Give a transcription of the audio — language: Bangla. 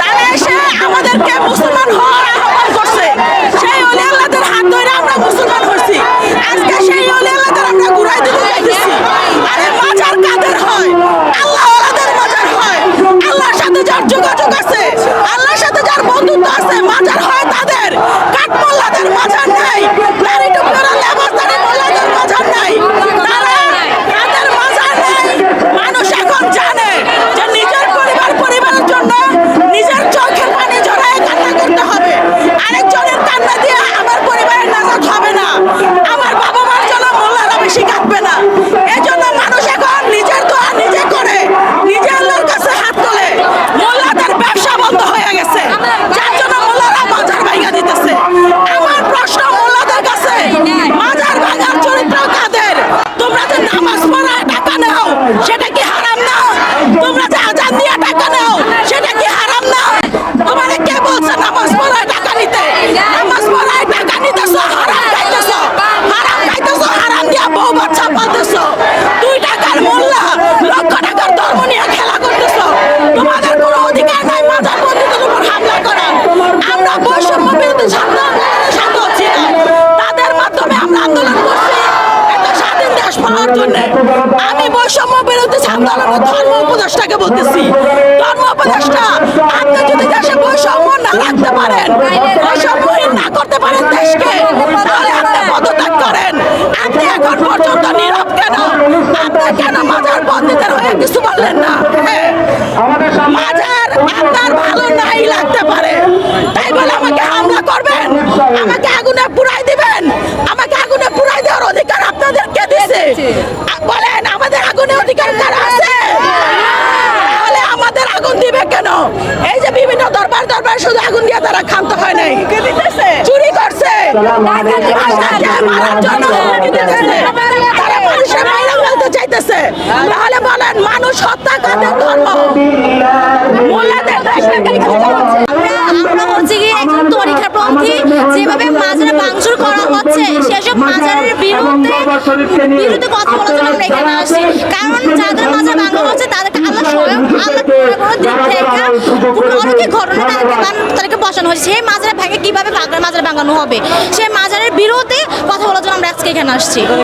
তারা এসে আমাদেরকে মুসলমান হওয়ার আমি বৈষম্য বিরোধী আন্দোলনের ধর্ম উপদেষ্টাকে বলতেছি। ধর্ম উপদেষ্টা আপনি যদি দেশে বৈষম্য না রাখতে পারেন বৈষম্যহীন না করতে পারেন দেশকে তাহলে আপনি পদত্যাগ করেন। আপনি এখন পর্যন্ত নীরব কেন? আপনি কেন মাজার বন্দীদের হয়ে কিছু বললেন না? মাজার আপনার ভালো নাই লাগতে পারে। তাই বলে দরবার শুধু আগুন দিয়ে তারা ক্ষান্ত হয় নাই। চুরি করছে। তারা মানুষের মাইরা ফেলতে চাইতেছে। তাহলে বলেন মানুষ হত্যা কাদের ধর্ম। হচ্ছে গিয়ে একজন তরিকাপন্থী যেভাবে মাজারে ভাঙচুর করা হচ্ছে সেসব মাজারের বিরুদ্ধে বিরুদ্ধে কথা বলার জন্য আমরা এখানে আসছি কারণ বসানো হয়েছে, সেই মাজারে ভাঙে কীভাবে মাজার ভাঙানো হবে? সেই মাজারের বিরুদ্ধে কথা বলার জন্য আমরা আজকে এখানে আসছি।